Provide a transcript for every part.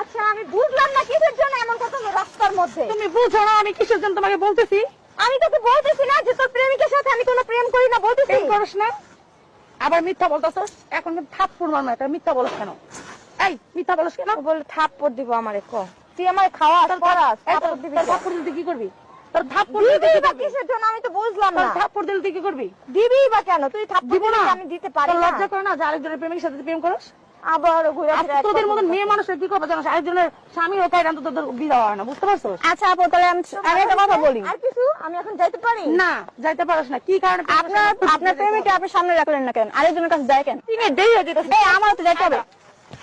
আচ্ছা আমি বুঝলাম না কিসের জন্য এমন কথা রাস্তার মধ্যে। তুমি বুঝো না আমি কিসের জন্য তোমাকে বলতেছি। আমি তোকে বলতেছি না যে তোর প্রেমিকের সাথে আমি কোনো প্রেম করি না বলতেছি। প্রেম না? আবার মিথ্যা বলতেছস এখন থাপ্পড় মারমা এটা মিথ্যা বলস কেন? এই মিথ্যা বলস কেন? বলে থাপ্পড় দিব আমারে ক। তুই আমার খাওয়া পড়াস থাপ্পড় দিবি থাপ্পড় দিলে কি করবি? তোর থাপ্পড় দিবি বা কিসের জন্য? আমি তো বুঝলাম না। থাপ্পড় দিলে তুই কি করবি? দিবি বা কেন? তুই থাপ্পড় দিব আমি দিতে পারি তোর না। লজ্জা করে না যে আরেকজনের প্রেমিকের সাথে প্রেম করস? আবার ঘুরে আর ফিরে এক তোদের মতন মেয়ে মানুষের কি করবে জানো আরেকজনের স্বামী ও কাইরান তো তোদের বিয়ে হয় না বুঝতে পারছ আচ্ছা আপু তাহলে আমি আমি একটা কথা বলি। আর কিছু? আমি এখন যাইতে পারি? না যাইতে পারস না। কি কারণে আপনার আপনার প্রেমিকা আপনি সামনে রাখলেন না কেন? আরেকজনের কাছে যায় কেন? দেরি হয়ে যেতেছে। আমার তো যাইতে হবে।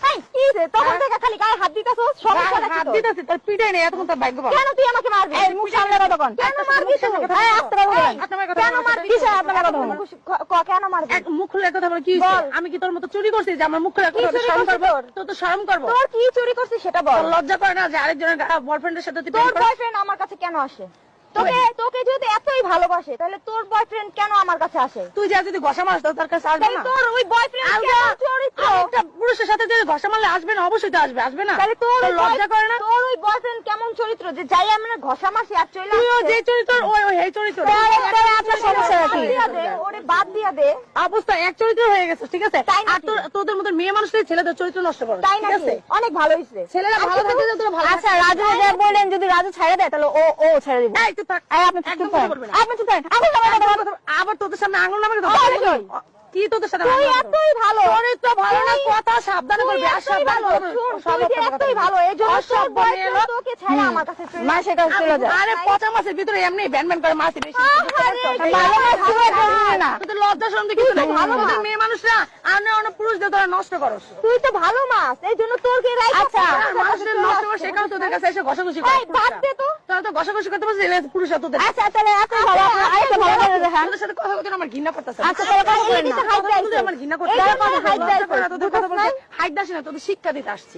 এই কি রে তখন থেকে খালি গায়ে হাত দিতেছো কি হাত দিতেছি তোর পিটাই নেই এতক্ষণ তোর ভাগ্য কেন তুই আমাকে মারবি? এই মুখ সামলে কথা কন। কেন মারবি তুই কথা? আস্তে কথা বলেন এই, আপনার কথা কেন মারবি কিসে আপনার কথা? ক- ক- কেন মারবি? মুখ খুলে কথা বলে কি আমি কি তোর মতো চুরি করছি যে আমার মুখ খুলে কথা শরম করছি করব? তোর? তো তো শরম করব। তোর কি চুরি করছিস সেটা বল। লজ্জা করে না যে আরেকজনের বয়ফ্রেন্ডের সাথে তুই তোর বয়ফ্রেন্ড আমার কাছে কেন আসে? তোকে তোকে যদি এতই ভালোবাসে তাহলে তোর বয়ফ্রেন্ড কেন আমার কাছে আসে? তুই যা যদি ঘষা মারস তাহলে তার কাছে আসবে না? তোর ওই বয়ফ্রেন্ড একটা পুরুষের সাথে যদি ঘষা মারলে আসবে না অবশ্যই তো আসবে আসবে না। তাহলে তোর তোর লজ্জা করে না? তোর ওই বয়ফ্রেন্ড কেমন চরিত্র? যে যাই আমি ঘষা মাসি আর চলে তুইও যে চরিত্র ওই ওই এই চরিত্র। তাহলে তাহলে আপনার সমস্যা বাদ কি দিয়া দে ওরে বাদ দিয়া দে। অবস্থা এক চরিত্র হয়ে গেছে ঠিক আছে? আর তোদের মতো মেয়ে মানুষদের ছেলেদের চরিত্র নষ্ট করে তাই ঠিক অনেক ভালো হইছে ছেলেরা ভালো থাকলে তো তোরা ভালো আচ্ছা রাজু যে বললেন যদি রাজু ছেড়ে দেয় তাহলে ও ও ছেড়ে দিব। এই আপনি করেন আপনি করেন বলেন। আবার তোদের সামনে আঙুল নামে কথা আরে বলবি? কি? তোদের সাথে তুই এতই ভালো। চরিত্র ভালো না কথা সাবধানে বলবি আর ভালো সব তুই এতই ভালো এই জন্য তোর অসভ্য মেয়ে তোকে ছেড়ে আমার কাছে মাসে কাছে চলে যায়। আরে পচা মাছের ভিতরে এমনি ব্যান ব্যান করে মাছ বেশি ভালো মাছ তুই মাছ। না। তোদের লজ্জা শরম কিছু নাই। ভালো মাছ। মেয়ে মানুষরা আনে অনেক পুরুষদের তোরা নষ্ট করস। তুই তো ভালো মাছ এই জন্য তোর কে রাইট আচ্ছা মানুষদের নষ্ট করে সেখানে তোদের কাছে এসে ঘষাঘষি করে বাদ দে তো। তোরা তো ঘষাঘষি করতে পারছিস পুরুষরা তোদের আচ্ছা তাহলে এত ভালো। তোদের সাথে কথা বলতে আমার ঘৃণা করতেছে আচ্ছা তাহলে কথা বলেন না। আমার ঘৃণা করতে কথা বলতে হাইট দাসি না তোদের শিক্ষা দিতে আসছি।